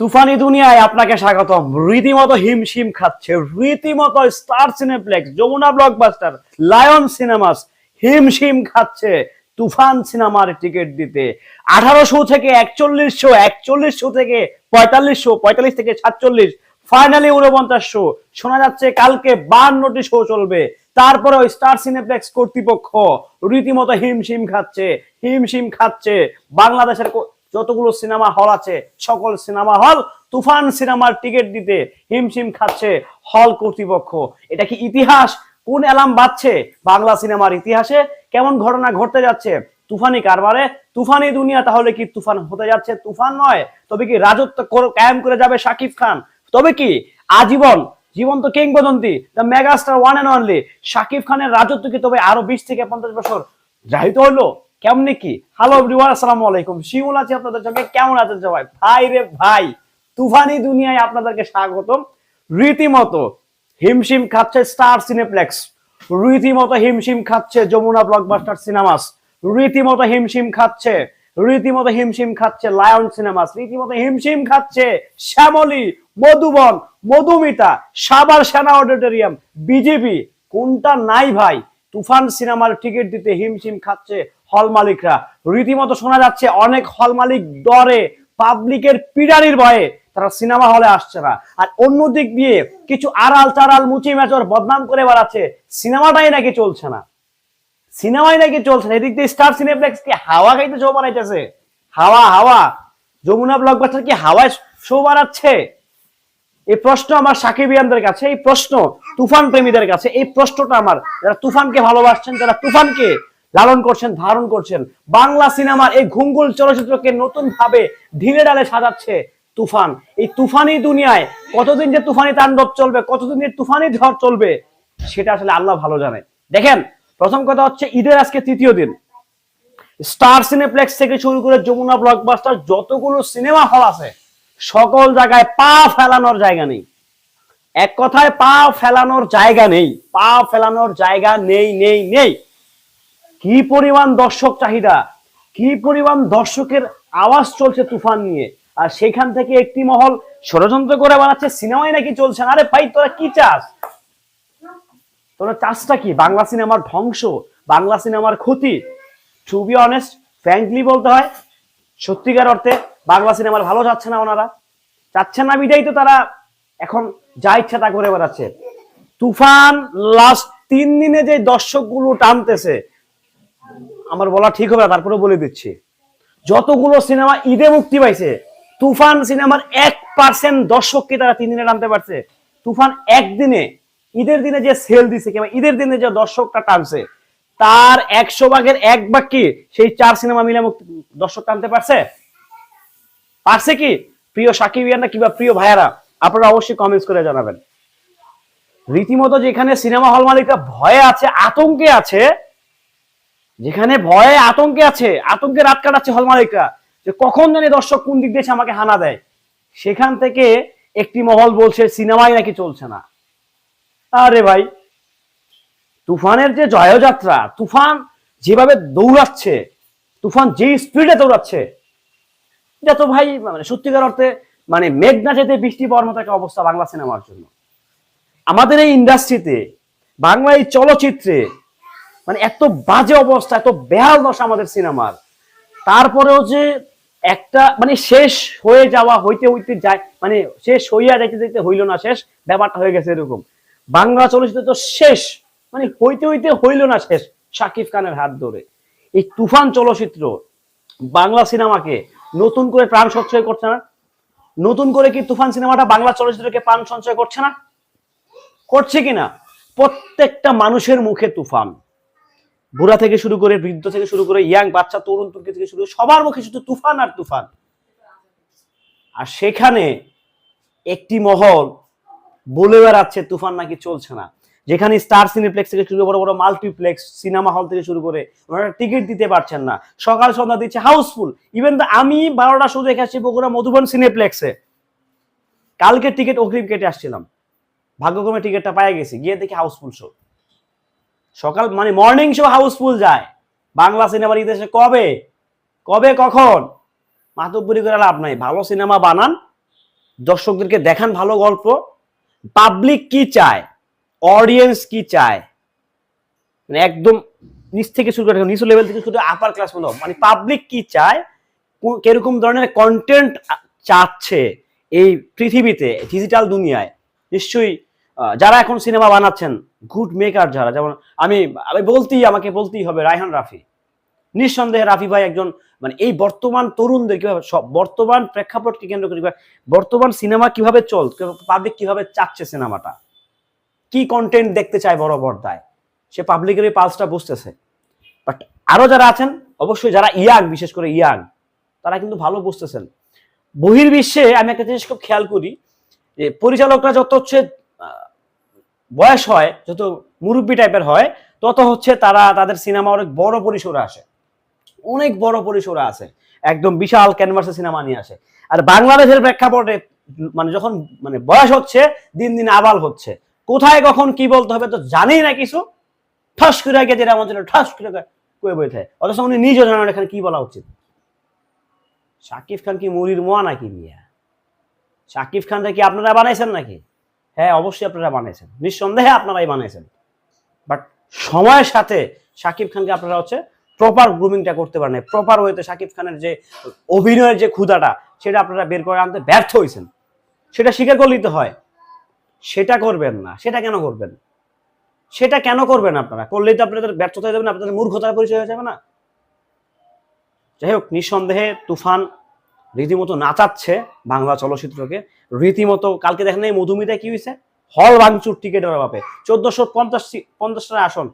তুফানি দুনিয়ায় আপনাকে স্বাগতম। রীতিমতো হিমশিম খাচ্ছে, রীতিমতো Star Cineplex, Jamuna Blockbuster, Lion Cinemas হিমশিম খাচ্ছে তুফান সিনেমার টিকিট দিতে। আঠারোশো থেকে একচল্লিশশো একচল্লিশশো থেকে পঁয়তাল্লিশশো, পঁয়তাল্লিশ থেকে সাতচল্লিশ, ফাইনালি উনপঞ্চাশশো শোনা যাচ্ছে কালকে বান্নটি শো চলবে। তারপরে ওই স্টার সিনেপ্লেক্স কর্তৃপক্ষ রীতিমতো হিমশিম খাচ্ছে হিমশিম খাচ্ছে বাংলাদেশের যতগুলো সিনেমা হল আছে, সকল সিনেমা হল তুফান সিনেমার টিকিট দিতে হিমশিম খাচ্ছে হল কর্তৃপক্ষ। এটা কি ইতিহাস? কোন অ্যালার্ম বাজছে বাংলা সিনেমার ইতিহাসে? কেমন ঘটনা ঘটতে যাচ্ছে? তুফানি কারবারে? তুফানি দুনিয়া তাহলে কি তুফান হতে যাচ্ছে? তুফান নয়, তবে কি রাজত্ব কায়েম করে যাবে শাকিব খান? তবে কি আজীবন জীবন জীবন্ত কিংবদন্তি the megastar one and only Shakib খানের রাজত্ব কি তবে আরও বিশ থেকে পঞ্চাশ বছর জাহিত হলো? কেমনি কি? হ্যালো এভরিওয়ান আসসালামু আলাইকুম। শিমুল আছি আপনাদের সঙ্গে। কেমন আছেন সবাই? ভাই রে ভাই, তুফানি দুনিয়ায় আপনাদেরকে স্বাগতম। রীতিমতো হিমশিম খাচ্ছে স্টার সিনেপ্লেক্স রীতিমতো হিমশিম খাচ্ছে যমুনা ব্লকবাস্টার সিনেমাস রীতিমতো হিমশিম খাচ্ছে, রীতিমতো হিমশিম খাচ্ছে লায়ন সিনেমাস রীতিমতো হিমশিম খাচ্ছে শ্যামলী, মধুবন, মধুমিতা, সাবার সেনা অডিটোরিয়াম, বিজেপি। কোনটা নাই ভাই? তুফান সিনেমার টিকিট দিতে হিমশিম খাচ্ছে হল মালিকরা। রীতিমতো শোনা যাচ্ছে, অনেক হল মালিক ডরে, পাবলিকের পিডারির ভয়ে তারা সিনেমা হলে আসছে না। আর অন্য দিক দিয়ে কিছু আড়াল চারাল মুচি মেচর বদনাম করে বেড়াচ্ছে, সিনেমাটাই নাকি চলছে না। সিনেমাই নাকি চলছে না। এদিক দিয়ে স্টার সিনেপ্লেক্স কি হাওয়া খাইতে শো বানাইতেছে? হাওয়া হাওয়া। যমুনা ব্লক ব্লকবাস্টার কি হাওয়ায় শো বানাচ্ছে? এই প্রশ্ন আমার সাকিবিয়ানদের কাছে, এই প্রশ্ন তুফান প্রেমীদের কাছে, এই প্রশ্নটা আমার। যারা তুফানকে ভালোবাসছেন, যারা তুফানকে লালন করছেন, ধারণ করছেন। বাংলা সিনেমার এই ঘুঙ্গুল চলচ্চিত্রকে নতুন ভাবে ঢিলে ডালে সাজাচ্ছে তুফান। এই তুফানি দুনিয়ায় কতদিন যে তুফানি তাণ্ডব চলবে, কতদিন যে তুফানি ঝড় চলবে, সেটা আসলে আল্লাহ ভালো জানে। দেখেন, প্রথম কথা হচ্ছে ঈদের আজকে তৃতীয় দিন। স্টার সিনেপ্লেক্স থেকে শুরু করে যমুনা ব্লকবাস্টার, যতগুলো সিনেমা হল আছে, সকল জায়গায় পা ফেলানোর জায়গা নেই। এক কথায় পা ফেলানোর জায়গা নেই, পা ফেলানোর জায়গা নেই নেই নেই। কি পরিমাণ দর্শক চাহিদা? কি পরিমাণ দর্শকের আওয়াজ চলছে তুফান নিয়ে? আর সেখান থেকে একটি মহল ষড়যন্ত্র করে বানাচ্ছে, সিনেমাই নাকি চলছে আরে ভাই, তোরা কি চাস? তোরা চাষটা কি? বাংলা সিনেমার ধ্বংস, বাংলা সিনেমার ক্ষতি? টু বি অনেস্ট ফ্র্যাঙ্কলি বলতে হয়, সত্যিকার অর্থে বাংলা সিনেমার ভালো যাচ্ছে না ওনারা। চাচ্ছেন না বিদায় তো তারা এখন যা ইচ্ছা তা করে বেড়াচ্ছে। তুফান লাস্ট তিন দিনে যে দর্শকগুলো টানতেছে আমার বলা ঠিক হবে তারপরে বলে দিচ্ছি। যতগুলো সিনেমা ঈদে মুক্তি পাইছে, তুফান সিনেমার এক পার্সেন্ট দর্শককে তারা তিন দিনে টানতে পারছে? তুফান একদিনে, ঈদের দিনে যে সেল দিছে কিংবা ঈদের দিনে যে দর্শকটা টানছে, তার একশো ভাগের এক ভাগ কি সেই চার সিনেমা মিলে মুক্তি দর্শক টানতে পারছে? পারছে কি? প্রিয় সাকিবিয়ানা কিংবা প্রিয় ভাইয়ারা, আপনারা অবশ্যই কমেন্টস করে জানাবেন। রীতিমতো যেখানে সিনেমা হল মালিকরা ভয়ে আছে, আতঙ্কে আছে যেখানে ভয়ে আতঙ্কে আছে, আতঙ্কে রাত কাটাচ্ছে হল মালিকরা যে কখন জানি দর্শক কোন দিক দিয়ে আমাকে হানা দেয়। সেখান থেকে একটি মহল বলছে, সিনেমাই নাকি চলছে না। আরে ভাই, তুফানের যে জয়যাত্রা, তুফান যেভাবে দৌড়াচ্ছে, তুফান যে স্পিডে দৌড়াচ্ছে, এটা তো ভাই মানে সত্যিকার অর্থে মানে মেঘনা যেতে বৃষ্টি পাওয়ার মতো একটা অবস্থা বাংলা সিনেমার জন্য। আমাদের এই ইন্ডাস্ট্রিতে বাংলা এই চলচ্চিত্রে মানে এত বাজে অবস্থা, এত বেহাল দশা আমাদের সিনেমার। তারপরেও যে একটা মানে শেষ হয়ে যাওয়া, হইতে হইতে যায় মানে শেষ হইয়া যাইতে যাইতে হইল না শেষ, ব্যাপারটা হয়ে গেছে এরকম। বাংলা চলচ্চিত্র তো শেষ মানে হইতে হইতে হইল না শেষ, শাকিব খানের হাত ধরে। এই তুফান চলচ্চিত্র বাংলা সিনেমাকে নতুন করে প্রাণ সঞ্চয় করছে না? নতুন করে কি তুফান সিনেমাটা বাংলা চলচ্চিত্রকে প্রাণ সঞ্চয় করছে না? করছে কিনা? প্রত্যেকটা মানুষের মুখে তুফান। বুড়া থেকে শুরু করে বৃদ্ধ থেকে শুরু করে ইয়াং বাচ্চা, তরুণ, তুর্কি থেকে শুরু করে সবার মুখে শুধু তুফান আর তুফান। আর সেখানে একটি মহল বলে বেড়াচ্ছে, তুফান নাকি চলছে না। যেখানে স্টার সিনেপ্লেক্স থেকে শুরু বড় বড় মাল্টিপ্লেক্স, সিনেমা হল থেকে শুরু করে ওনারা টিকিট দিতে পারছেন না। সকাল সন্ধ্যা দিচ্ছে, হাউসফুল। ইভেন আমি বারোটা শো দেখে আসছি বগুড়া মধুবন সিনেপ্লেক্সে। কালকে টিকিট অগ্রিম কেটে আসছিলাম। ভাগ্যক্রমে টিকিটটা পাই গেছি, গিয়ে দেখি হাউসফুল শো। সকাল মানে মর্নিং শো হাউসফুল যায়। বাংলা সিনেমার ইতিহাসে কবে? কবে, কখন? মাতব্বরি করে লাভ নাই। ভালো সিনেমা বানান, দর্শকদেরকে দেখান ভালো গল্প। পাবলিক কি চায়? অডিয়েন্স কি চায়? মানে একদম নিচ থেকে শুরু করে নিচু লেভেল থেকে শুরু আপার ক্লাস হলো মানে পাবলিক কি চায়? কীরকম ধরনের কন্টেন্ট চাচ্ছে এই পৃথিবীতে ডিজিটাল দুনিয়ায়? নিশ্চয়ই যারা এখন সিনেমা বানাচ্ছেন গুড মেকার যারা, যেমন আমি আমি বলতেই, আমাকে বলতেই হবে রায়হান রাফি। নিঃসন্দেহে রাফি ভাই একজন মানে এই বর্তমান তরুণদের কীভাবে বর্তমান প্রেক্ষাপটকে কেন্দ্র করে বর্তমান সিনেমা কীভাবে চল পাবলিক কীভাবে চাচ্ছে সিনেমাটা? কি কন্টেন্ট দেখতে চায় বড় পর্দায়? সে পাবলিকের এই পালসটা বুঝতেছে। বাট আরও যারা আছেন, অবশ্যই যারা ইয়াং বিশেষ করে ইয়াং তারা কিন্তু ভালো বুঝতেছেন। বহির্বিশ্বে আমি একটা জিনিস খুব খেয়াল করি, যে পরিচালকরা যত হচ্ছে বয়স হয়, যত মুরব্বী টাইপের হয়, তত হচ্ছে তারা তাদের সিনেমা অনেক বড় পরিসরে আসে। অনেক বড় পরিসরে আসে। একদম বিশাল ক্যানভাসে সিনেমা নিয়ে আসে। আর বাংলাদেশের প্রেক্ষাপটে মানে যখন মানে বয়স হচ্ছে, দিন দিন আবাল হচ্ছে। কোথায় কখন কি বলতে হবে তো জানি না কিছু। ঠাস করে গিয়ে যেটা আমার জন্য ঠাস করে কয়ে বই থাকে অথচ উনি নিজেও জানেন এখানে কি বলা উচিত। শাকিব খান কি মুড়ির মোয়া নাকি মিয়া? শাকিব খানটা কি আপনারা বানাইছেন নাকি? হ্যাঁ অবশ্যই আপনারা বানিয়েছেন। নিঃসন্দেহে আপনারাই বানিয়েছেন। বাট সময়ের সাথে শাকিব খানকে আপনারা হচ্ছে প্রপার গ্রুমিংটা করতে পারেন প্রপার ওয়েতে শাকিব খানের যে অভিনয়ের যে ক্ষুদাটা সেটা আপনারা বের করে আনতে ব্যর্থ হয়েছেন। সেটা স্বীকার করে নিতে হয়। সেটা করবেন না। সেটা কেন করবেন? সেটা কেন করবেন আপনারা? করলেই তো আপনাদের ব্যর্থতা হয়ে যাবে না, আপনাদের মূর্খতার পরিচয় হয়ে যাবে না। যাই হোক, নিঃসন্দেহে তুফান রীতিমতো নাচাচ্ছে বাংলা চলচ্চিত্রকে। রীতিমতো, কালকে দেখেন এই মধুমিতা কি হয়েছে হল ভাঙচুর টিকিটের অভাবে চোদ্দশো পঞ্চাশ পঞ্চাশটা আসন।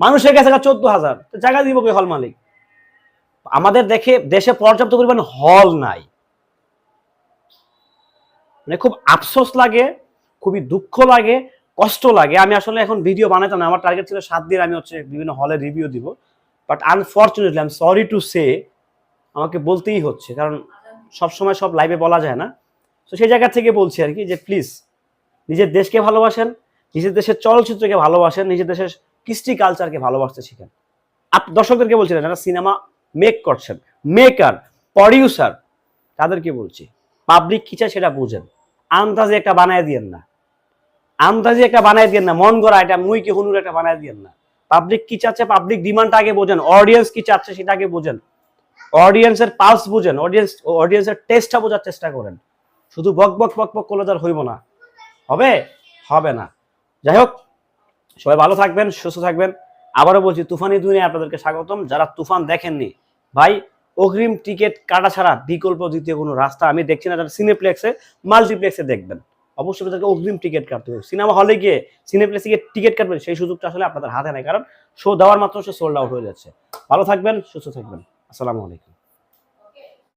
মানুষের কাছে চোদ্দ হাজার জায়গা দিব কি হল মালিক? আমাদের দেখে দেশে পর্যাপ্ত পরিমাণ হল নাই। মানে খুব আফসোস লাগে, খুবই দুঃখ লাগে, কষ্ট লাগে। আমি আসলে এখন ভিডিও বানাতাম না। আমার টার্গেট ছিল সাত দিন আমি হচ্ছে বিভিন্ন হলের রিভিউ দিব। But unfortunately I am sorry to say আমাকে বলতেই হচ্ছে। কারণ সব সময় সব লাইভে বলা যায় না। তো সেই জায়গা থেকে বলছি আর কি যে প্লিজ নিজের দেশকে ভালোবাসেন, নিজের দেশের চলচ্চিত্রকে ভালোবাসেন, নিজের দেশের কৃষ্টি কালচারকে ভালোবাসতে শিখেন। আপ দর্শকদেরকে বলছিলেন যারা সিনেমা মেক করছেন মেকার প্রডিউসার তাদেরকে বলছি পাবলিক কি চায় সেটা বুঝেন। আন্দাজে একটা বানায় দিয়েন না। আন্দাজে একটা বানায় দিয়েন না। মন গড়া এটা, মুই কি হুনুর একটা বানায় দিয়েন না। পাবলিক কি চাচ্ছে পাবলিক ডিমান্ডটা আগে বোঝেন। অডিয়েন্স কি চাচ্ছে সেটা আগে বোঝেন। অডিয়েন্সের পালস বুঝেন অডিয়েন্স অডিয়েন্সের টেস্টটা বোঝার চেষ্টা করেন। শুধু বক বক বক বক করলে তার হইব না। হবে? হবে না। যাই হোক, সবাই ভালো থাকবেন, সুস্থ থাকবেন। আবারও বলছি, তুফানি দুনিয়া আপনাদেরকে স্বাগতম। যারা তুফান দেখেননি, ভাই, অগ্রিম টিকিট কাটা ছাড়া বিকল্প দ্বিতীয় কোনো রাস্তা আমি দেখছি না। যারা সিনেপ্লেক্সে মাল্টিপ্লেক্সে দেখবেন, অবশ্যই তাদেরকে অগ্রিম টিকিট কাটতে হবে। সিনেমা হলে গিয়ে সিনেপ্লেক্সে গিয়ে টিকিট কাটবেন, সেই সুযোগটা আসলে আপনাদের হাতে নেই, কারণ শো দেওয়ার মাত্র সে সোল্ড আউট হয়ে যাচ্ছে। ভালো থাকবেন, সুস্থ থাকবেন। আসসালামু আলাইকুম।